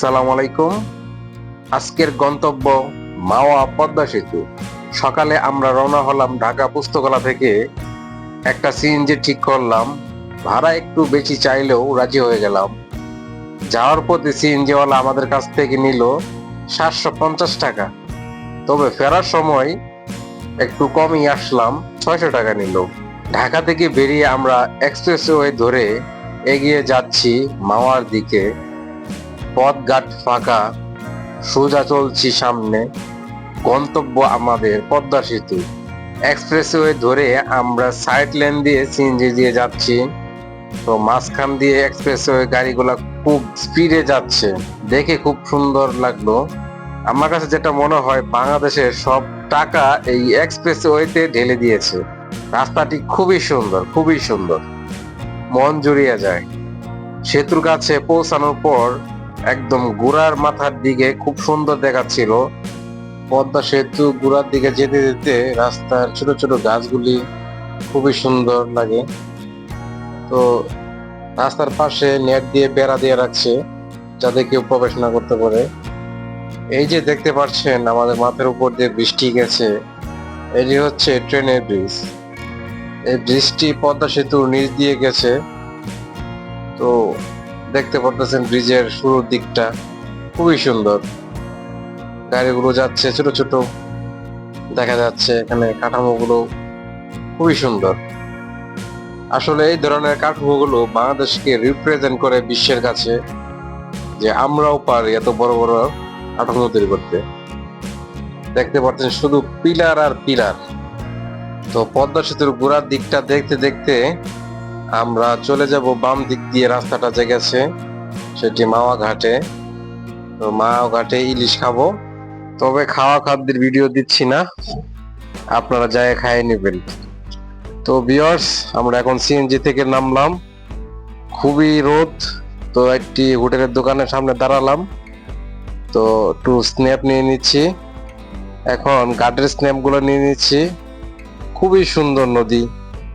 সালাম আলাইকুম। আজকের গন্তব্য মাওয়া পদ্মা সেতু। সকালে আমরা রওনা হলাম ঢাকা পুস্তকলা থেকে। একটা সিএনজি ঠিক করলাম। ভাড়া একটু বেশি চাইলেও রাজি হয়ে গেলাম। যাওয়ার পথে সিএনজি ওয়ালা আমাদের কাছ থেকে নিল সাতশো পঞ্চাশ টাকা। তবে ফেরার সময় একটু কমই আসলাম, ছয়শো টাকা নিল। ঢাকা থেকে বেরিয়ে আমরা এক্সপ্রেসওয়ে ধরে এগিয়ে যাচ্ছি মাওয়ার দিকে। পথঘাট ফাঁকা, সোজা চলছি সামনে, গন্তব্য আমাদের পদ্মা সেতু। এক্সপ্রেসওয়ে ধরে আমরা সাইড লেন দিয়ে সিএনজি দিয়ে যাচ্ছি। তো মাঝখান দিয়ে এক্সপ্রেসওয়ে গাড়িগুলো খুব স্পিডে যাচ্ছে। দেখে খুব সুন্দর লাগল। আমার কাছে যেটা মনে হয়, বাংলাদেশের সব টাকা এই এক্সপ্রেসওয়েতে ঢেলে দিয়েছে। রাস্তাটি খুবই সুন্দর খুবই সুন্দর। মন জুড়িয়ে যায়। সেতুর কাছে পৌঁছানোর পর একদম গুড়ার মাথার দিকে খুব সুন্দর দেখাচ্ছিল। পদ্মা সেতু গুড়ার দিকে যেতে যেতে রাস্তার ছোট ছোট গাছগুলি খুবই সুন্দর লাগে। তো রাস্তার পাশে নেট দিয়ে বেড়া দিয়ে রাখছে যাতে কেউ প্রবেশ না করতে পারে। এই যে দেখতে পাচ্ছেন, আমাদের মাথার উপর দিয়ে বৃষ্টি গেছে। এটি হচ্ছে ট্রেনের ব্রিজ। এই ব্রিজটি পদ্মা সেতুর নিচ দিয়ে গেছে। তো দেখতে পারতেছেন ব্রিজের শুরুর দিকটা। খুবই সুন্দর। গাড়িগুলো যাচ্ছে ছোট ছোট। দেখা যাচ্ছে এখানে কাঠামোগুলো খুবই সুন্দর। আসলে এই ধরনের কাঠামোগুলো বাংলাদেশকে রিপ্রেজেন্ট করে বিশ্বের কাছে যে আমরাও পারি এত বড় বড় কাঠামো তৈরি করতে। দেখতে পাচ্ছেন শুধু পিলার আর পিলার। তো পদ্মা সেতুর গোড়ার দিকটা দেখতে দেখতে আমরা চলে যাব বাম দিক দিয়ে রাস্তাটা যে গেছে, সেটি মাওয়া ঘাটে। তো মাওয়া ঘাটে ইলিশ খাব। তবে খাওয়া খাদ্যের ভিডিও দিচ্ছি না। আপনারা যায় খাইয়ে নেবেন। তো বিয়ার্স আমরা এখন সিএনজি থেকে নামলাম। খুবই রোদ, তো একটি হোটেলের দোকানের সামনে দাঁড়ালাম। তো একটু স্ন্যাপ নিয়ে নিচ্ছি। এখন ঘাটের স্ন্যাপগুলো নিয়ে নিচ্ছি। খুবই সুন্দর নদী।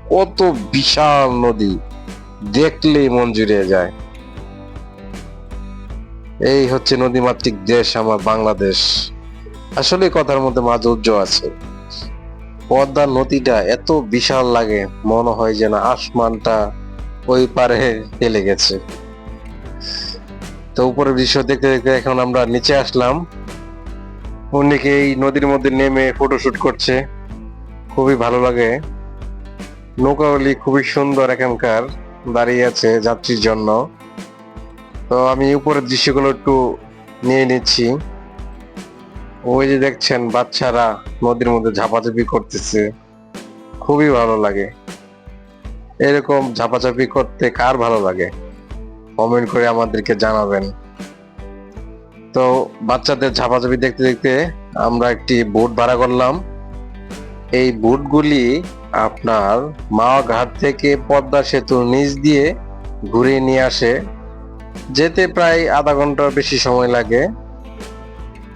কত বিশাল নদী। দেখলেই মন জুড়িয়ে যায়। এই হচ্ছে নদীমাতৃক দেশ, আমার বাংলাদেশ। আসলে কথার মধ্যে মাধুর্য আছে। পদ্মা নদীটা এত বিশাল লাগে, মনে হয় যেন আসমানটা ওই পারে ফেলে গেছে। তো উপরের দৃশ্য দেখতে দেখতে এখন আমরা নিচে আসলাম। অনেকে এই নদীর মধ্যে নেমে ফটোশুট করছে। খুবই ভালো লাগে। নৌকাগুলি খুবই সুন্দর এখানকার দাঁড়িয়ে আছে যাত্রীর জন্য। তো আমি উপরের দৃশ্যগুলো একটু নিয়ে নিচ্ছি। ওই যে দেখছেন বাচ্চারা নদীর মধ্যে ঝাপাঝাপি করতেছে। খুবই ভালো লাগে। এরকম ঝাপাঝাপি করতে কার ভালো লাগে? কমেন্ট করে আমাদেরকে জানাবেন। তো বাচ্চাদের ঝাপাঝাপি দেখতে দেখতে আমরা একটি বোট ভাড়া করলাম। এই বোটগুলি আপনার মাওয়া ঘাট থেকে পদ্মা সেতুর নিচ দিয়ে ঘুরিয়ে নিয়ে আসে। যেতে প্রায় আধা ঘণ্টার বেশি সময় লাগে।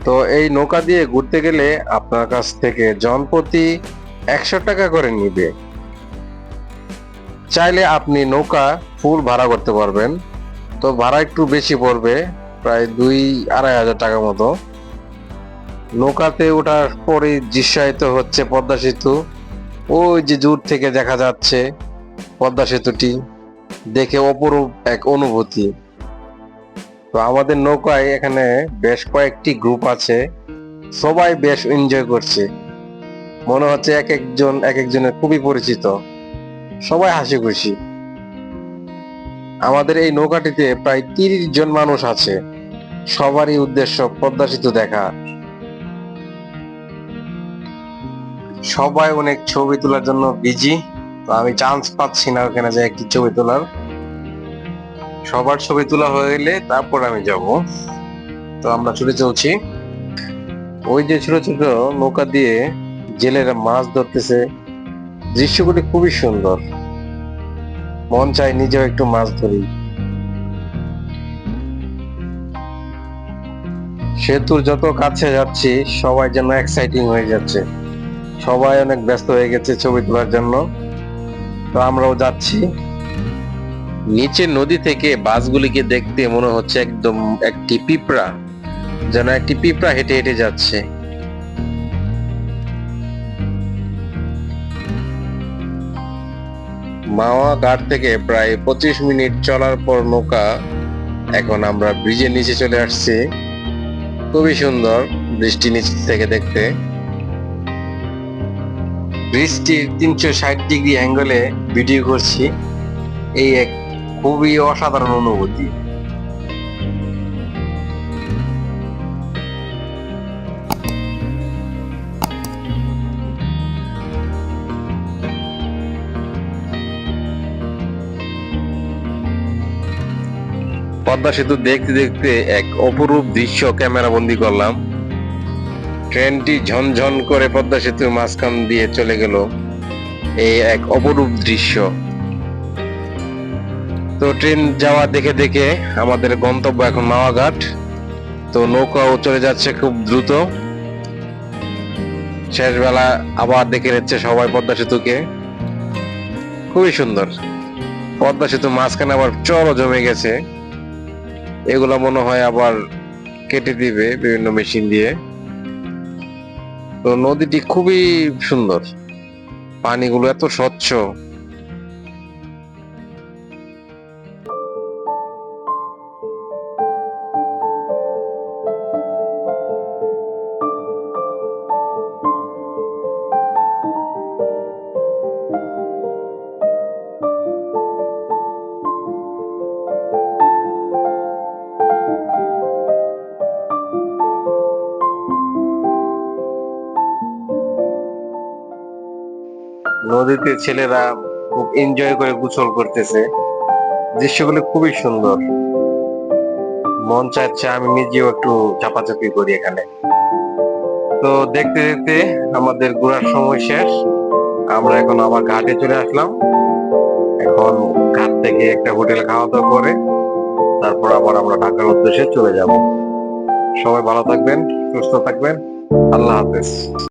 তো এই নৌকা দিয়ে ঘুরতে গেলে আপনার কাছ থেকে জনপ্রতি একশো টাকা করে নিবে। চাইলে আপনি নৌকা ফুল ভাড়া করতে পারবেন। তো ভাড়া একটু বেশি পড়বে, প্রায় দুই, আড়াই হাজার টাকা মতো। নৌকাতে ওঠার পরে দৃশ্যায়িত হচ্ছে পদ্মা সেতু। ওই যে দূর থেকে দেখা যাচ্ছে পদ্মা সেতুটি দেখে অপরূপ এক অনুভূতি। তো আমাদের নৌকায় এখানে বেশ কয়েকটি গ্রুপ আছে, সবাই বেশ এনজয় করছে। মনে হচ্ছে এক একজন, এক একজনের খুবই পরিচিত। সবাই হাসি খুশি। আমাদের এই নৌকাটিতে প্রায় তিরিশ জন মানুষ আছে। সবারই উদ্দেশ্য পদ্মা সেতু দেখা। সবাই অনেক ছবি তোলার জন্য বিজি তো আমি চান্স পাচ্ছি না ওখানে যে একটি ছবি তোলার। সবার ছবি তোলা হয়ে গেলে তারপর আমি যাব। তো আমরা ছুটে চলছি। ওই যে ছোট ছোট নৌকা দিয়ে জেলেরা মাছ ধরতেছে। দৃশ্যগুলি খুবই সুন্দর। মন চাই নিজেও একটু মাছ ধরি। সেতুর যত কাছে যাচ্ছি, সবাই যেন এক্সাইটিং হয়ে যাচ্ছে। সবাই অনেক ব্যস্ত হয়ে গেছে ছবি তোলার জন্য। তো আমরাও যাচ্ছি। নিচে নদী থেকে বাসগুলিকে দেখতে মনে হচ্ছে একদম একটি পিঁপড়া, যেন একটি পিঁপড়া হেঁটে হেঁটে যাচ্ছে। মাওয়া ঘাট থেকে প্রায় পঁচিশ মিনিট চলার পর নৌকা এখন আমরা ব্রিজের নিচে চলে আসছি। খুবই সুন্দর বৃষ্টি নিচ থেকে দেখতে। বৃষ্টির তিনশো ষাট ডিগ্রি অ্যাঙ্গেলে ভিডিও করছি। এই এক খুবই অসাধারণ অনুভূতি। পদ্মা সেতু দেখতে দেখতে এক অপরূপ দৃশ্য ক্যামেরা বন্দি করলাম। ট্রেনটি ঝনঝন করে পদ্মা সেতুর মাঝখান দিয়ে চলে গেল এই এক অপরূপ দৃশ্য। তো ট্রেন যাওয়া দেখে দেখে আমাদের গন্তব্য এখন মাওয়াঘাট। তো নৌকাও চলে যাচ্ছে খুব দ্রুত। শেষ বেলা আবার দেখে নিচ্ছে সবাই পদ্মা সেতুকে। খুবই সুন্দর। পদ্মা সেতু মাঝখানে আবার চড়ও জমে গেছে। এগুলা মনে হয় আবার কেটে দিবে বিভিন্ন মেশিন দিয়ে। তো নদীটি খুবই সুন্দর। পানিগুলো এত স্বচ্ছ। নদীতে ছেলেরা খুব এনজয় করে গোসল করতেছে। দৃশ্যগুলো খুবই সুন্দর। মন চাচ্ছে আমি নিজেও একটু চাপাচাপি করি এখানে। তো দেখতে দেখতে আমাদের ঘোরার সময় শেষ। আমরা এখন আবার ঘাটে চলে আসলাম। এখন ঘাট থেকে একটা হোটেলে খাওয়া দাওয়া করে তারপর আবার আমরা ঢাকার উদ্দেশ্যে চলে যাব। সবাই ভালো থাকবেন, সুস্থ থাকবেন। আল্লাহ হাফেজ।